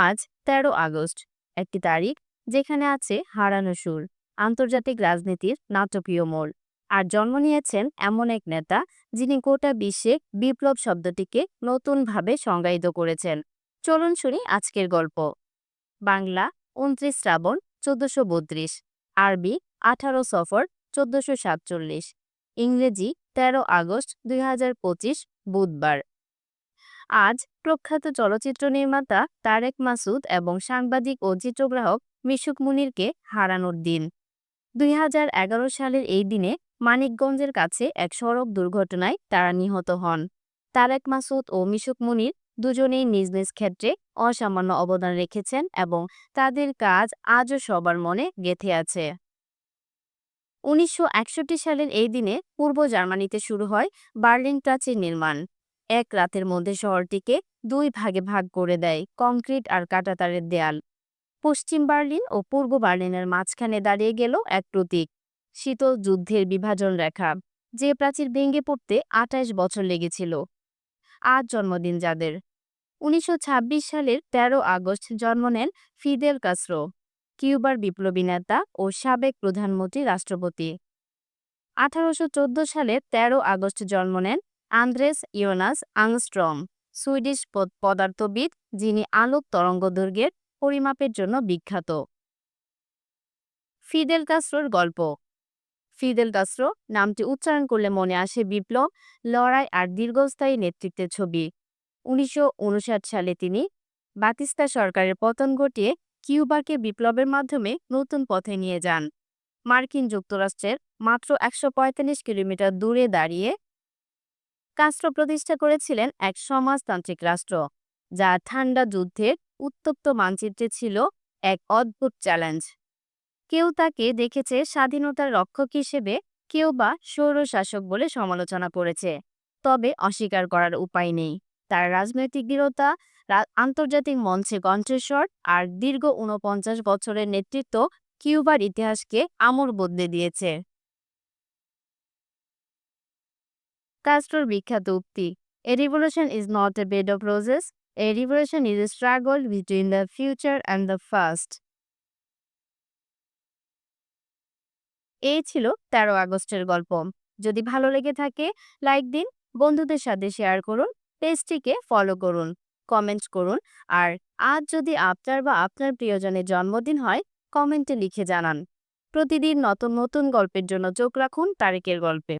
আজ ১৩ আগস্ট, একটি তারিখ যেখানে আছে হারানো সুর, আন্তর্জাতিক রাজনীতির নাটকীয় মোড়। আর জন্ম নিয়েছেন এমন এক নেতা যিনি গোটা বিশ্বে বিপ্লব শব্দটিকে নতুনভাবে সংজ্ঞায়িত করেছেন। চলুন শুনি আজকের গল্প। বাংলা উনত্রিশ শ্রাবণ চোদ্দশো বত্রিশ, আরবি আঠারো সফর চোদ্দশো সাতচল্লিশ, ইংরেজি ১৩ আগস্ট দুই হাজার পঁচিশ, বুধবার। আজ প্রখ্যাত চলচ্চিত্র নির্মাতা তারেক মাসুদ এবং সাংবাদিক ও চিত্রগ্রাহক মিশুক মুনিরকে হারানোর দিন। দুই হাজার এগারো সালের এই দিনে মানিকগঞ্জের কাছে এক সড়ক দুর্ঘটনায় তারা নিহত হন। তারেক মাসুদ ও মিশুক মুনির দুজনেই নিজ নিজ ক্ষেত্রে অসামান্য অবদান রেখেছেন এবং তাদের কাজ আজও সবার মনে গেঁথে আছে। উনিশশো একষট্টি সালের এই দিনে পূর্ব জার্মানিতে শুরু হয় বার্লিন প্রাচীর নির্মাণ। এক রাতের মধ্যে শহরটিকে দুই ভাগে ভাগ করে দেয়, কংক্রিট আর কাঁটাতারের দেয়াল। পশ্চিম বার্লিন ও পূর্ব বার্লিনের মাঝখানে দাঁড়িয়ে গেল এক প্রতীক, শীতল যুদ্ধের বিভাজন রেখা, যে প্রাচীর ভেঙে পড়তে আটাইশ বছর লেগেছিল। আজ জন্মদিন যাদের। উনিশশো ছাব্বিশ সালের ১৩ আগস্ট জন্ম নেন ফিদেল কাসরো কিউবার বিপ্লবী নেতা ও সাবেক প্রধানমন্ত্রী রাষ্ট্রপতি। আঠারোশো সালে ১৩ আগস্ট জন্ম নেন আন্দ্রেস ইয়োনাস আংস্ট্রম, সুইডিশ পদার্থবিদ, যিনি আলোক তরঙ্গদৈর্ঘ্যের পরিমাপের জন্য বিখ্যাত। ফিদেল কাস্ট্রোর গল্প। ফিদেল কাস্ট্রো নামটি উচ্চারণ করলে মনে আসে বিপ্লব, লড়াই আর দীর্ঘস্থায়ী নেতৃত্বের ছবি। উনিশশো উনষাট সালে তিনি বাতিস্তা সরকারের পতন ঘটিয়ে কিউবাকে বিপ্লবের মাধ্যমে নতুন পথে নিয়ে যান। মার্কিন যুক্তরাষ্ট্রের মাত্র একশো পঁয়তাল্লিশ কিলোমিটার দূরে দাঁড়িয়ে কাস্ট্রো প্রতিষ্ঠা করেছিলেন এক সমাজতান্ত্রিক রাষ্ট্র, যা ঠান্ডা যুদ্ধের উত্তপ্ত মানচিত্রে ছিল এক অদ্ভুত চ্যালেঞ্জ। কেউ তাকে দেখেছে স্বাধীনতার রক্ষক হিসেবে, কেউ বা স্বৈরশাসক বলে সমালোচনা করেছে, তবে অস্বীকার করার উপায় নেই। তার রাজনৈতিক দৃঢ়তা আন্তর্জাতিক মঞ্চে কণ্ঠস্বর আর দীর্ঘ ঊনপঞ্চাশ বছরের নেতৃত্ব কিউবার ইতিহাসকে আমর বদলে দিয়েছে। কাস্ট্রোর বিখ্যাত উক্তি a revolution is not a bed of roses a revolution is a struggle between the future and the first এই ছিল ১৩ আগস্টের গল্প। যদি ভালো লেগে থাকে লাইক দিন, বন্ধুদের সাথে শেয়ার করুন, পেজটিকে ফলো করুন কমেন্ট করুন, আর আজ যদি আপনার বা আপনার প্রিয়জনের জন্মদিন হয় কমেন্টে লিখে জানান। প্রতিদিন নতুন নতুন গল্পের জন্য চোখ রাখুন তারেকের গল্পে।